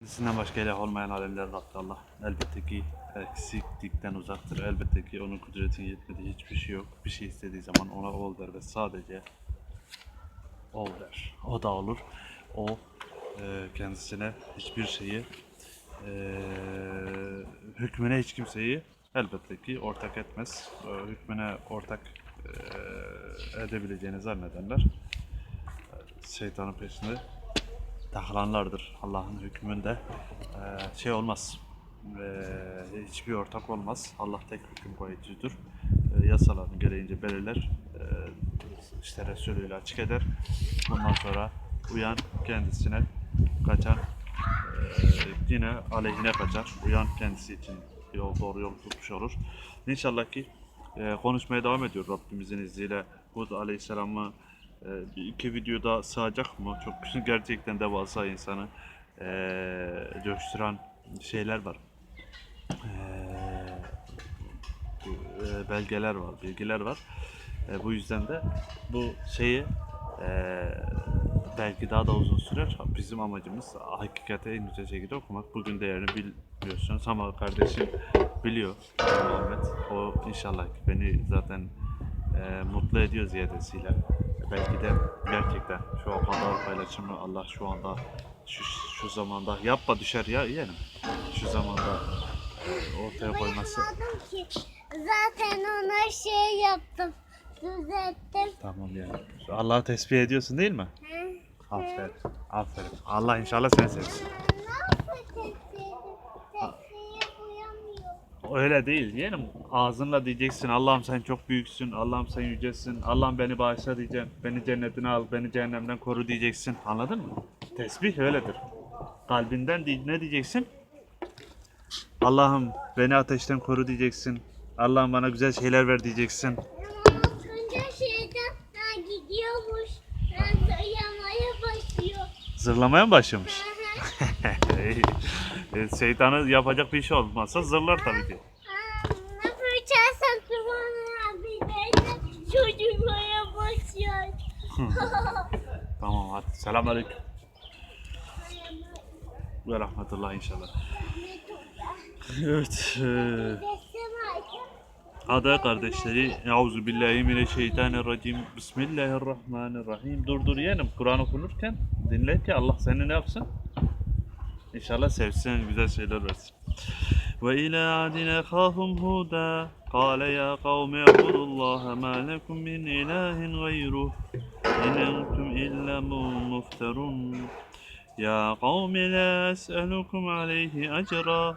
Kendisinden başka ilah olmayan alemler Rabbi Allah. Elbette ki eksiklikten uzaktır. Elbette ki onun kudretinin yetmediği hiçbir şey yok. Bir şey istediği zaman ona ol der ve sadece ol der. O da olur. O e, kendisine hiçbir şeyi e, hükmüne hiç kimseyi elbette ki ortak etmez. E, hükmüne ortak e, edebileceğini zannedenler e, şeytanın peşinde takılanlardır. Allah'ın hükmünde eee, şey olmaz. Eee, hiçbir ortak olmaz. Allah tek hüküm koyucudur. Eee, yasalarını gereğince belirler. Eee, işte Resulüyle açık eder. Bundan sonra uyan kendisine kaçan eee, yine aleyhine kaçar. Uyan kendisi için yol, doğru yol tutmuş olur. İnşallah ki konuşmaya devam ediyor Rabbimizin izniyle. Hud Aleyhisselam'ı ee, bir iki videoda sığacak mı? Çok gerçekten devasa insanı eee coşturan şeyler var. Bu, eee, belgeler var, bilgiler var. Eee, bu yüzden de bu şeyi eee, belki daha da uzun sürer. Bizim amacımız hakikate en güzel şekilde okumak. Bugün değerini bilmiyorsunuz ama kardeşim biliyor Muhammed. O inşallah beni zaten eee, mutlu ediyor ziyadesiyle. Belki de gerçekten şu kadar paylaşımı Allah şu anda şu, şu zamanda yapma düşer ya yeğenim. Şu zamanda ortaya koyması. Zaten ona şey yaptım. Düzelttim. Tamam yani. Allah'ı tesbih ediyorsun değil mi? Hı? Aferin. Aferin. Allah inşallah seni sevsin. Öyle değil yeğenim. Ağzınla diyeceksin Allah'ım sen çok büyüksün. Allah'ım sen yücesin. Allah'ım beni bağışla diyeceksin. Beni cennetine al. Beni cehennemden koru diyeceksin. Anladın mı? Tesbih öyledir. Kalbinden ne diyeceksin? Allah'ım beni ateşten koru diyeceksin. Allah'ım bana güzel şeyler ver diyeceksin. Gidiyormuş. Ha, Yamaya başlıyor. Zırlamaya mı başlamış? E, Şeytanı yapacak bir şey olmazsa zırlar tabii ki. De çocuklara. Tamam hadi. Selamünaleyküm. Ve rahmetullah inşallah. Evet. E. Ada kardeşleri. Euzu billahi mineşşeytanirracim. Bismillahirrahmanirrahim. Dur dur yeğenim. Kur'an okunurken dinle ki Allah seni ne yapsın? İnşallah sevsin, güzel şeyler versin. Ve ila adine khahum huda. قال يا قوم اعبدوا الله ما لكم من إله غيره إن أنتم إلا مفترون يا قوم لا أسألكم عليه أجرا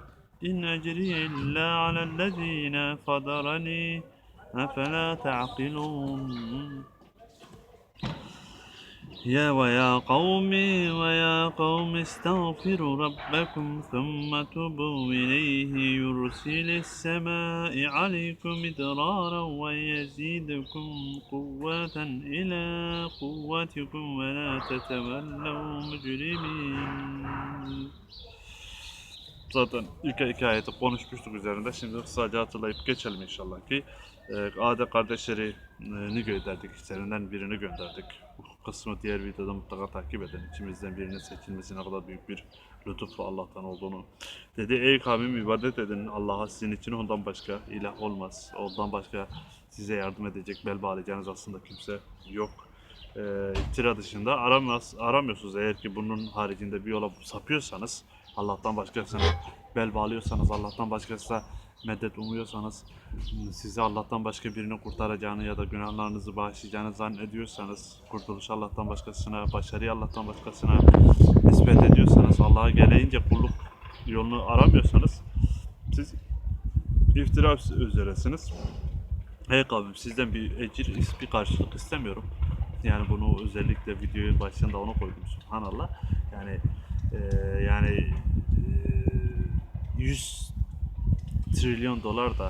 إن أجري إلا على الذين فضرني أفلا تعقلون يا ويا قوم ويا قوم استغفروا ربكم ثم توبوا إليه يرسل السماء عليكم مدرارا ويزيدكم قوة إلى قوتكم ولا تتولوا مجرمين Zaten ilk iki ayeti konuşmuştuk üzerinde. Şimdi kısaca hatırlayıp geçelim inşallah ki. E, Ade kardeşlerini gönderdik. İçlerinden birini gönderdik. Kısmı diğer videoda mutlaka takip edin. İçimizden birinin seçilmesi ne kadar büyük bir lütufla Allah'tan olduğunu. Dedi ey kavmim ibadet edin Allah'a sizin için ondan başka ilah olmaz. Ondan başka size yardım edecek, bel bağlayacağınız aslında kimse yok. E, iftira dışında aramaz, aramıyorsunuz eğer ki bunun haricinde bir yola sapıyorsanız Allah'tan başkasına bel bağlıyorsanız, Allah'tan başkasına medet umuyorsanız, sizi Allah'tan başka birini kurtaracağını ya da günahlarınızı bağışlayacağını zannediyorsanız, kurtuluş Allah'tan başkasına, başarıyı Allah'tan başkasına nispet ediyorsanız, Allah'a geleyince kulluk yolunu aramıyorsanız, siz iftira üzeresiniz. Hey kavim sizden bir ecir, bir karşılık istemiyorum. Yani bunu özellikle videonun başında onu koydum subhanallah. Yani eee, yani eee, 100 trilyon dolar da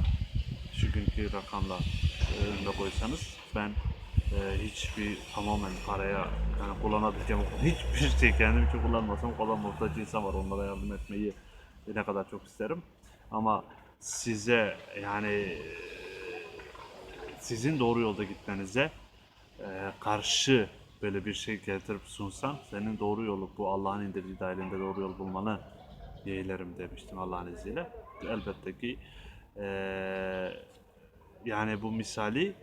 şu günkü rakamla e, önüne koysanız ben e, hiçbir tamamen paraya yani kullanabileceğim hiçbir şey kendim için kullanmasam o kadar muhtaç insan var onlara yardım etmeyi ne kadar çok isterim ama size yani e, sizin doğru yolda gitmenize e, karşı böyle bir şey getirip sunsan senin doğru yolu bu Allah'ın indirdiği dahilinde doğru yol bulmanı yeğlerim demiştim Allah'ın izniyle. Elbette ki eee, yani bu misali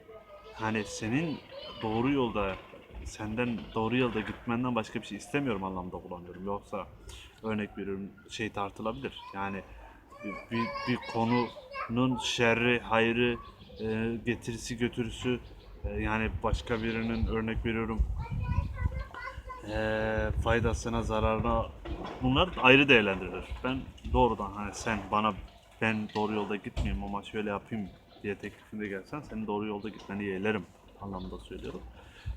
hani senin doğru yolda senden doğru yolda gitmenden başka bir şey istemiyorum anlamda kullanıyorum. Yoksa örnek veriyorum şey tartılabilir. Yani bir, bir, bir konunun şerri, hayrı, e, getirisi, götürüsü e, yani başka birinin örnek veriyorum e, faydasına, zararına bunlar ayrı değerlendirilir. Ben doğrudan hani sen bana ben doğru yolda gitmeyeyim ama şöyle yapayım diye teklifinde gelsen senin doğru yolda gitmeni yeğlerim anlamında söylüyorum.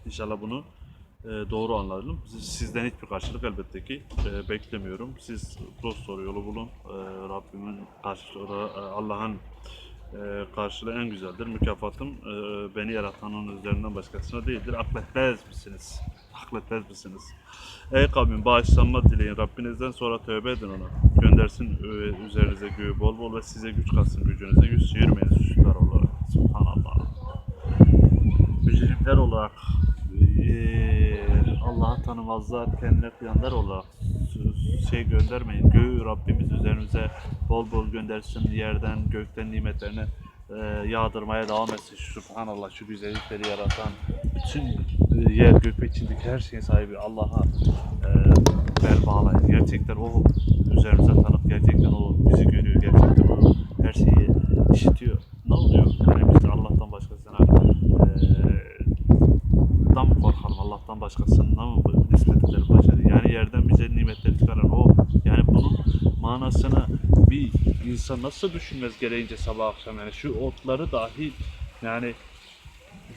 İnşallah bunu e, doğru anlarım. Siz- Sizden hiçbir karşılık elbette ki e, beklemiyorum. Siz dost doğru yolu bulun. E, Rabbimin karşılığı, e, Allah'ın e, karşılığı en güzeldir. Mükafatım e, beni yaratanın üzerinden başkasına değildir. Akletmez misiniz? Akletmez misiniz? Ey kavmin bağışlanma dileyin. Rabbinizden sonra tövbe edin ona. Göndersin e, üzerinize göğü bol bol ve size güç katsın gücünüze. Yüz çevirmeyin suçlular olarak. Subhanallah mücrimler olarak eee, Allah'ı tanımazlar, kendine kıyanlar olarak şey göndermeyin. Göğü Rabbimiz üzerimize bol bol göndersin. Yerden, gökten nimetlerini eee, yağdırmaya devam etsin. Subhanallah şu güzellikleri yaratan, bütün yer gök ve içindeki her şeyin sahibi Allah'a eee, bel bağlayın. Gerçekten o üzerimize tanıp gerçekten o bizi görüyor. Gerçekten o her şeyi işitiyor. Ne oluyor? Yani biz Allah'tan başkasına eee dan mı korkalım? Allah'tan başkasına mı nispet edelim başarı? Yani yerden bize nimetleri çıkaran o. Yani bunun manasını bir insan nasıl düşünmez gereğince sabah akşam yani şu otları dahi yani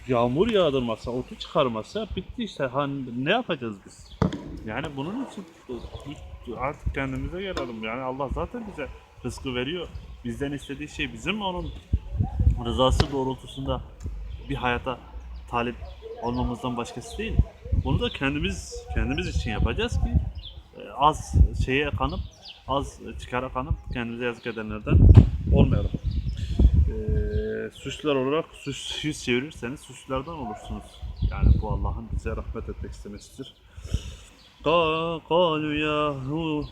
yağmur yağdırmasa, otu çıkarmasa bitti işte. Hani ne yapacağız biz? Yani bunun için artık kendimize gelelim. Yani Allah zaten bize rızkı veriyor. Bizden istediği şey bizim onun rızası doğrultusunda bir hayata talip olmamızdan başkası değil. Bunu da kendimiz kendimiz için yapacağız ki e, az şeye kanıp az çıkara kanıp kendimize yazık edenlerden olmayalım Ee, suçlular olarak suç yüz çevirirseniz suçlulardan olursunuz. Yani bu Allah'ın bize rahmet etmek istemesidir. قا- قالوا يا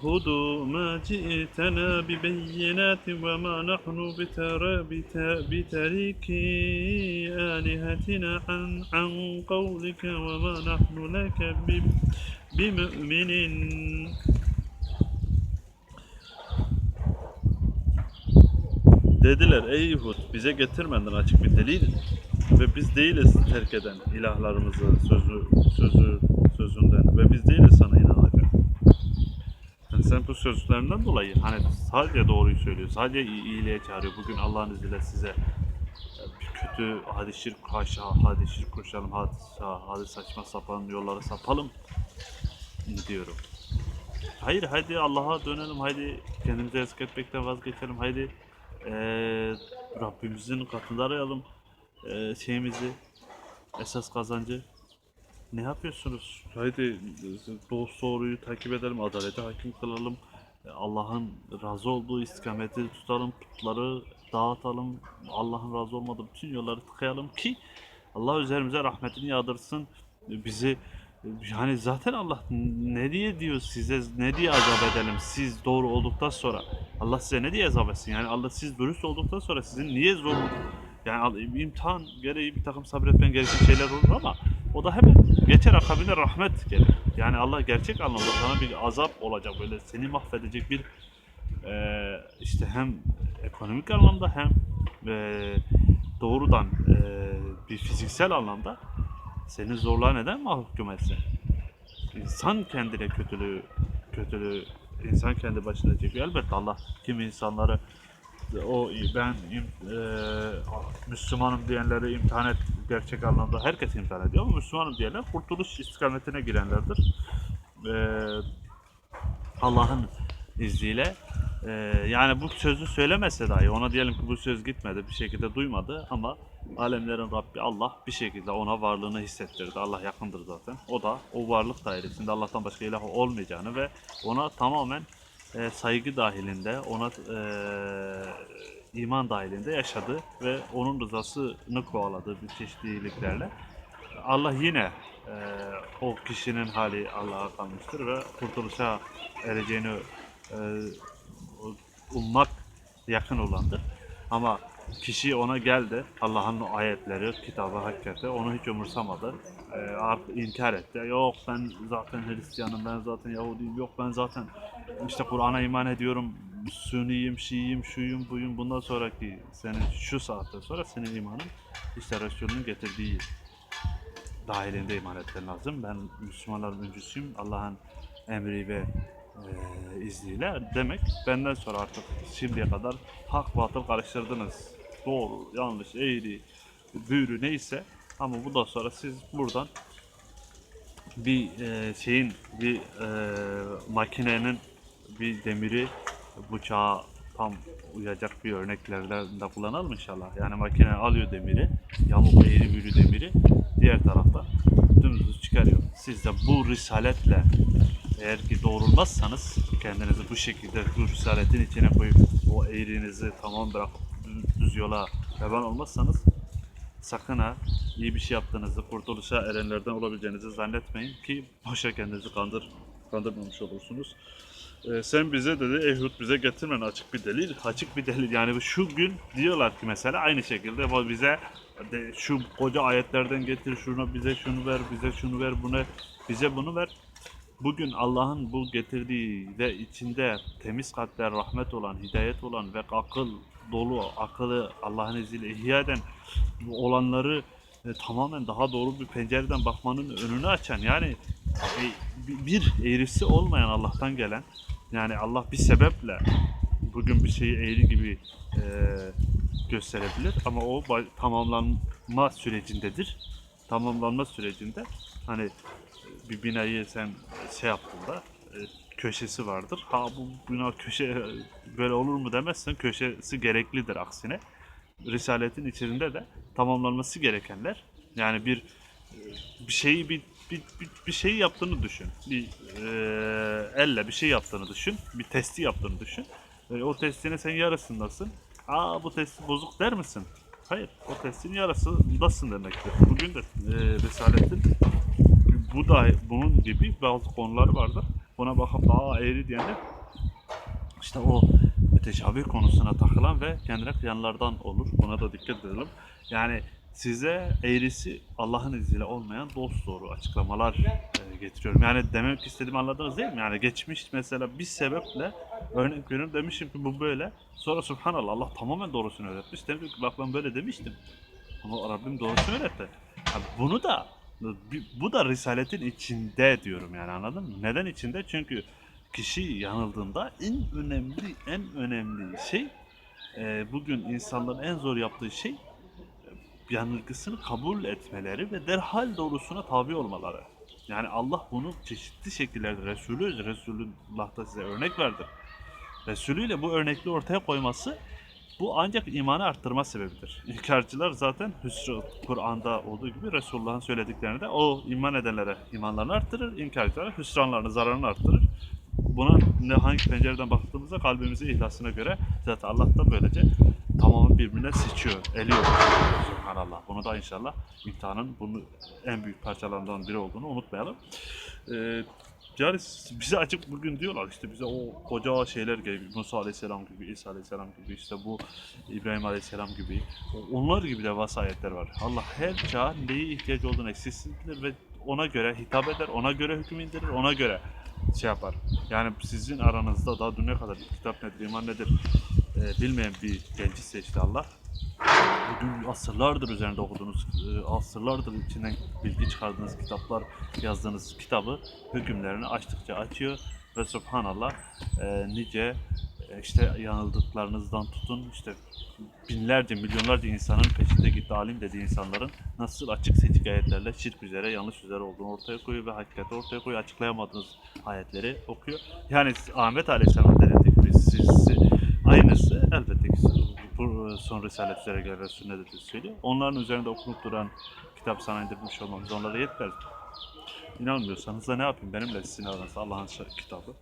هود ما جئتنا ببينات وما نحن بتر- بت- بتاركي آلهتنا عن, عن قولك وما نحن لك ب- بمؤمنين Dediler ey Hud bize getirmedin açık bir delil ve biz değiliz terk eden ilahlarımızı sözü sözü sözünden ve biz değiliz sana inanacak. Yani sen bu sözlerinden dolayı hani sadece doğruyu söylüyor, sadece iyi- iyiliğe çağırıyor. Bugün Allah'ın izniyle size e, kötü hadi şirk haşa, hadi şirk koşalım, hadi, hadi saçma sapan yollara sapalım diyorum. Hayır haydi Allah'a dönelim, haydi kendimize yazık etmekten vazgeçelim, haydi eee Rabbimizin katında arayalım eee, şeyimizi, esas kazancı. Ne yapıyorsunuz? Haydi dost doğruyu takip edelim, adalete hakim kılalım. E, Allah'ın razı olduğu istikameti tutalım, putları dağıtalım. Allah'ın razı olmadığı bütün yolları tıkayalım ki Allah üzerimize rahmetini yağdırsın. E, Bizi yani zaten Allah ne diye diyor size ne diye azap edelim siz doğru olduktan sonra Allah size ne diye azap etsin yani Allah siz dürüst olduktan sonra sizin niye zor yani imtihan gereği bir takım sabretmen gereken şeyler olur ama o da hemen geçer akabinde rahmet gelir. Yani Allah gerçek anlamda sana bir azap olacak böyle seni mahvedecek bir eee, işte hem ekonomik anlamda hem eee, doğrudan eee, bir fiziksel anlamda seni zorluğa neden mahkum etse? İnsan kendine kötülüğü, kötülüğü insan kendi başına çekiyor. Elbette Allah kimi insanları o ben eee, Müslümanım diyenleri imtihan et gerçek anlamda herkes imtihan ediyor ama Müslümanım diyenler kurtuluş istikametine girenlerdir. Eee, Allah'ın izniyle eee, yani bu sözü söylemese dahi ona diyelim ki bu söz gitmedi bir şekilde duymadı ama alemlerin Rabbi Allah bir şekilde ona varlığını hissettirdi. Allah yakındır zaten. O da o varlık dairesinde Allah'tan başka ilah olmayacağını ve ona tamamen eee, saygı dahilinde ona eee, iman dahilinde yaşadı ve onun rızasını kovaladı bir çeşitliliklerle. Allah yine eee, o kişinin hali Allah'a kalmıştır ve kurtuluşa ereceğini eee, ummak yakın olandır. Ama kişi ona geldi, Allah'ın ayetleri, kitabı, hakikati onu hiç umursamadı. Ee, artık inkar etti. Yok ben zaten Hristiyanım, ben zaten Yahudiyim, yok ben zaten işte Kur'an'a iman ediyorum, Sünniyim, Şiiyim, şuyum, buyum. Bundan sonraki senin şu saatten sonra senin imanın işte Resulünün getirdiği dahilinde iman etmen lazım. Ben Müslümanların öncüsüyüm. Allah'ın emri ve e, izniyle demek benden sonra artık şimdiye kadar hak batıl karıştırdınız. Doğru, yanlış, eğri, büğrü neyse ama bundan sonra siz buradan bir e, şeyin bir e, makinenin bir demiri bıçağa tam uyacak bir örneklerden de kullanalım inşallah. Yani makine alıyor demiri, yamuk eğri büğrü demiri diğer tarafta dümdüz çıkarıyor. Siz de bu risaletle eğer ki doğrulmazsanız kendinizi bu şekilde bu risaletin içine koyup o eğrinizi tamam bırakıp düz- düz yola revan olmazsanız sakın ha iyi bir şey yaptığınızı, kurtuluşa erenlerden olabileceğinizi zannetmeyin ki boşa kendinizi kandır, kandırmamış olursunuz. Ee, sen bize dedi Ehud bize getirmen açık bir delil. Açık bir delil yani şu gün diyorlar ki mesela aynı şekilde bize de, şu koca ayetlerden getir şunu bize şunu ver bize şunu ver bunu bize bunu ver. Bugün Allah'ın bu getirdiği ve içinde temiz kalpler rahmet olan, hidayet olan ve akıl dolu, akıllı Allah'ın izniyle ihya eden olanları e, tamamen daha doğru bir pencereden bakmanın önünü açan yani e, bir- eğrisi olmayan Allah'tan gelen yani Allah bir sebeple bugün bir şeyi eğri gibi e, gösterebilir ama o tamamlanma sürecindedir. Tamamlanma sürecinde hani bir binayı sen şey yaptığında e, köşesi vardır. Ha bu bina köşe e, böyle olur mu demezsen köşesi gereklidir aksine. Risaletin içerisinde de tamamlanması gerekenler yani bir e, bir şeyi bir bir, bir, bir şeyi yaptığını düşün. Bir e, elle bir şey yaptığını düşün. Bir testi yaptığını düşün. E, o testine sen yarısındasın. Aa bu testi bozuk der misin? Hayır. O testin yarısındasın demektir. Bugün de e, Risaletin bu da bunun gibi bazı konular vardır. Buna bakıp daha eğri diyenler işte o müteşabih konusuna takılan ve kendine kıyanlardan olur. Buna da dikkat edelim. Yani size eğrisi Allah'ın izniyle olmayan dost doğru açıklamalar e, getiriyorum. Yani demek istediğimi anladınız değil mi? Yani geçmiş mesela bir sebeple örnek veriyorum demişim ki bu böyle. Sonra subhanallah Allah tamamen doğrusunu öğretmiş. Demek ki bak ben böyle demiştim. Ama Rabbim doğrusunu öğretti. Ha, bunu da bu da risaletin içinde diyorum yani anladın mı? Neden içinde? Çünkü kişi yanıldığında en önemli en önemli şey e, bugün insanların en zor yaptığı şey e, yanılgısını kabul etmeleri ve derhal doğrusuna tabi olmaları. Yani Allah bunu çeşitli şekillerde Resulü, Resulullah da size örnek verdi. Resulüyle bu örnekli ortaya koyması bu ancak imanı arttırma sebebidir. İnkarcılar zaten hüsrü Kur'an'da olduğu gibi Resulullah'ın söylediklerini de o iman edenlere imanlarını arttırır, inkarcılara hüsranlarını, zararını arttırır. Buna ne hangi pencereden baktığımızda kalbimizin ihlasına göre zaten Allah da böylece tamamı birbirine seçiyor, eliyor. Subhanallah. Bunu da inşallah imtihanın bunu en büyük parçalarından biri olduğunu unutmayalım. Ee, yani bize açık bugün diyorlar işte bize o koca şeyler gibi Musa Aleyhisselam gibi, İsa Aleyhisselam gibi işte bu İbrahim Aleyhisselam gibi onlar gibi de vasayetler var. Allah her çağ neye ihtiyaç olduğunu eksisidir ve ona göre hitap eder, ona göre hüküm indirir, ona göre şey yapar. Yani sizin aranızda daha düne kadar kitap nedir, iman nedir e, bilmeyen bir genci seçti Allah. Bugün asırlardır üzerinde okuduğunuz, e, asırlardır içinden bilgi çıkardığınız kitaplar, yazdığınız kitabı hükümlerini açtıkça açıyor ve subhanallah e, nice e, işte yanıldıklarınızdan tutun işte binlerce milyonlarca insanın peşinde gitti alim dediği insanların nasıl açık seçik ayetlerle şirk üzere yanlış üzere olduğunu ortaya koyuyor ve hakikati ortaya koyuyor açıklayamadığınız ayetleri okuyor. Yani Ahmet Aleyhisselam denildik biz siz aynısı son risaletlere göre de söylüyor. Onların üzerinde okunup duran kitap sana indirmiş olmamız onlara yetmez. İnanmıyorsanız da ne yapayım benimle sizin aranızda Allah'ın kitabı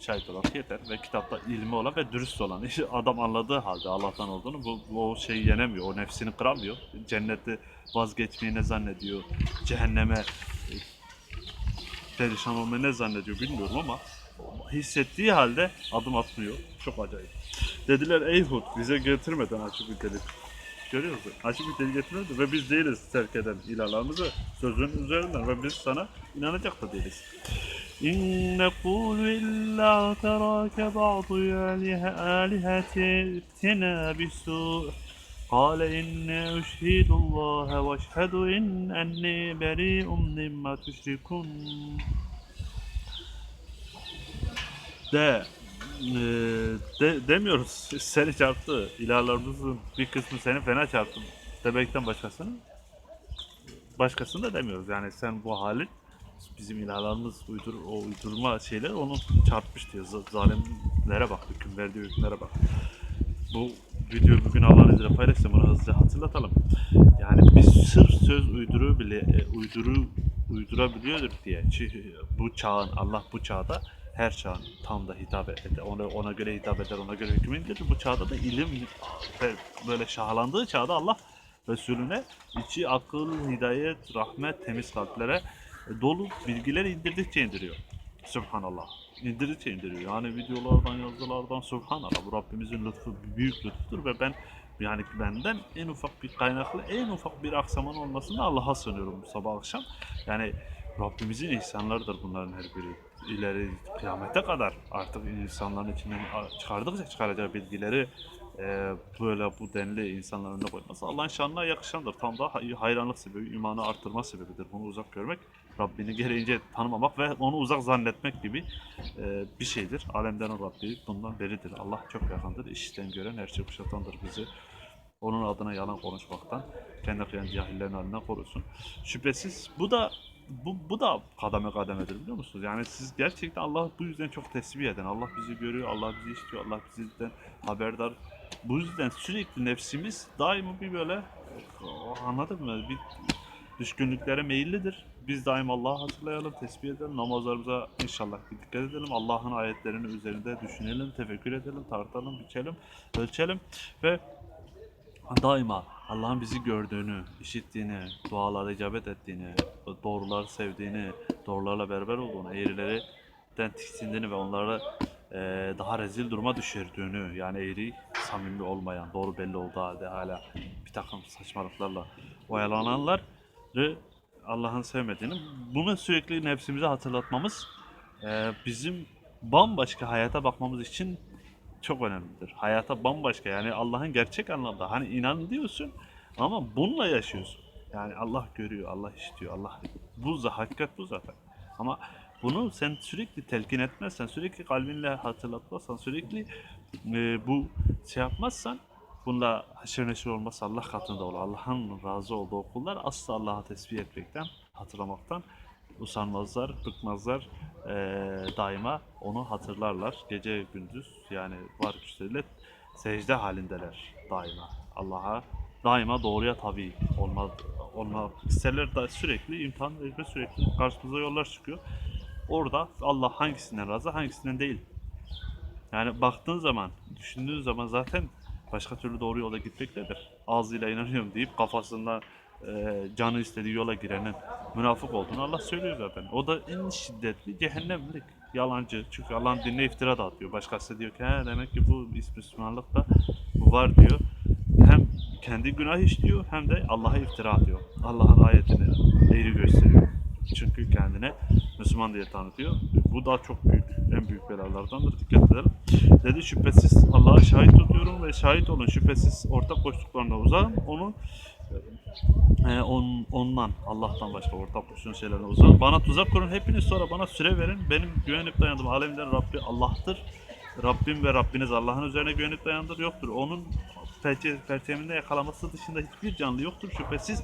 şahit olarak yeter ve kitapta ilmi olan ve dürüst olan adam anladığı halde Allah'tan olduğunu bu, bu o şeyi yenemiyor, o nefsini kıramıyor. Cenneti vazgeçmeyi ne zannediyor, cehenneme e, perişan olmayı ne zannediyor bilmiyorum ama hissettiği halde adım atmıyor. Çok acayip. Dediler ey Hud bize getirmeden açık bir delil. Görüyor musun? Açık bir delil getirmedi ve biz değiliz terk eden ilahlarımızı sözün üzerinden ve biz sana inanacak da değiliz. İn nekulu illa terake ba'du alihatina bisu' قال إني أشهد الله وأشهد إن أني بريء مما تشركون de, e, de demiyoruz. Seni çarptı. İlahlarımızın bir kısmı seni fena çarptı. Demekten başkasını başkasını da demiyoruz. Yani sen bu halin bizim ilahlarımız uydur, o uydurma şeyler onu çarpmış diyor. Zalimlere bak, hüküm verdiği hükümlere bak. Bu videoyu bugün Allah'ın izniyle paylaşsam bunu hızlıca hatırlatalım. Yani biz sırf söz uyduru bile e, uyduru uydurabiliyordur diye. Çünkü bu çağın Allah bu çağda her çağın tam da hitap eder. Ona, ona göre hitap eder, ona göre hüküm indirir. Bu çağda da ilim böyle şahlandığı çağda Allah Resulüne içi akıl, hidayet, rahmet, temiz kalplere dolu bilgiler indirdikçe indiriyor. Subhanallah. İndirdikçe indiriyor. Yani videolardan, yazılardan Subhanallah. Bu Rabbimizin lütfu büyük lütfudur ve ben yani benden en ufak bir kaynaklı, en ufak bir aksaman olmasını Allah'a sığınıyorum bu sabah akşam. Yani Rabbimizin ihsanlarıdır bunların her biri. İleri kıyamete kadar artık insanların içinden çıkardıkça çıkaracağı bilgileri e, böyle bu denli insanların önüne koyması Allah'ın şanına yakışandır. Tam da hay- hayranlık sebebi, imanı arttırma sebebidir. Bunu uzak görmek, Rabbini gereğince tanımamak ve onu uzak zannetmek gibi e, bir şeydir. Alemden Rabbi bundan beridir. Allah çok yakındır. İşten gören her şey kuşatandır bizi. Onun adına yalan konuşmaktan, kendi kıyan cahillerin elinden korusun. Şüphesiz bu da bu, bu da kademe kademedir biliyor musunuz? Yani siz gerçekten Allah bu yüzden çok tesbih edin. Allah bizi görüyor, Allah bizi işitiyor, Allah bizden haberdar. Bu yüzden sürekli nefsimiz daima bir böyle anladın mı? Bir düşkünlüklere meyillidir. Biz daima Allah'ı hatırlayalım, tesbih edelim, namazlarımıza inşallah dikkat edelim. Allah'ın ayetlerini üzerinde düşünelim, tefekkür edelim, tartalım, biçelim, ölçelim ve daima Allah'ın bizi gördüğünü, işittiğini, dualara icabet ettiğini, doğruları sevdiğini, doğrularla beraber olduğunu, eğrilerden tiksindiğini ve onları eee, daha rezil duruma düşürdüğünü, yani eğri, samimi olmayan, doğru belli olduğu halde hala bir takım saçmalıklarla oyalananları Allah'ın sevmediğini, bunu sürekli nefsimize hatırlatmamız eee, bizim bambaşka hayata bakmamız için çok önemlidir. Hayata bambaşka yani Allah'ın gerçek anlamda hani inan diyorsun ama bununla yaşıyorsun. Yani Allah görüyor, Allah işitiyor, Allah bu za- hakikat bu zaten. Ama bunu sen sürekli telkin etmezsen, sürekli kalbinle hatırlatmazsan, sürekli e, bu şey yapmazsan bununla haşır neşir olmazsa Allah katında olur. Allah'ın razı olduğu kullar asla Allah'a tesbih etmekten, hatırlamaktan usanmazlar, bıkmazlar. Eee, daima onu hatırlarlar. Gece gündüz yani var güçleriyle secde halindeler daima. Allah'a daima doğruya tabi olma, olma isterler da sürekli imtihan ve sürekli karşımıza yollar çıkıyor. Orada Allah hangisinden razı hangisinden değil. Yani baktığın zaman, düşündüğün zaman zaten başka türlü doğru yola gitmektedir. Ağzıyla inanıyorum deyip kafasında e, canı istediği yola girenin münafık olduğunu Allah söylüyor zaten. O da en şiddetli cehennemlik. Yalancı. Çünkü Allah'ın dinine iftira da atıyor. Başkası diyor ki demek ki bu Müslümanlıkta bu var diyor. Hem kendi günah işliyor hem de Allah'a iftira atıyor. Allah'ın ayetini eğri gösteriyor. Çünkü kendine Müslüman diye tanıtıyor. Bu da çok büyük, en büyük belalardandır. Dikkat edelim. Dedi şüphesiz Allah'a şahit tutuyorum ve şahit olun. Şüphesiz ortak koştuklarına uzağım. Onu e, on, ondan, Allah'tan başka ortak koştuğun şeylerden uzağım. Bana tuzak kurun. Hepiniz sonra bana süre verin. Benim güvenip dayandığım alemden Rabbi Allah'tır. Rabbim ve Rabbiniz Allah'ın üzerine güvenip dayandır yoktur. Onun perçe, perçeminde yakalaması dışında hiçbir canlı yoktur şüphesiz.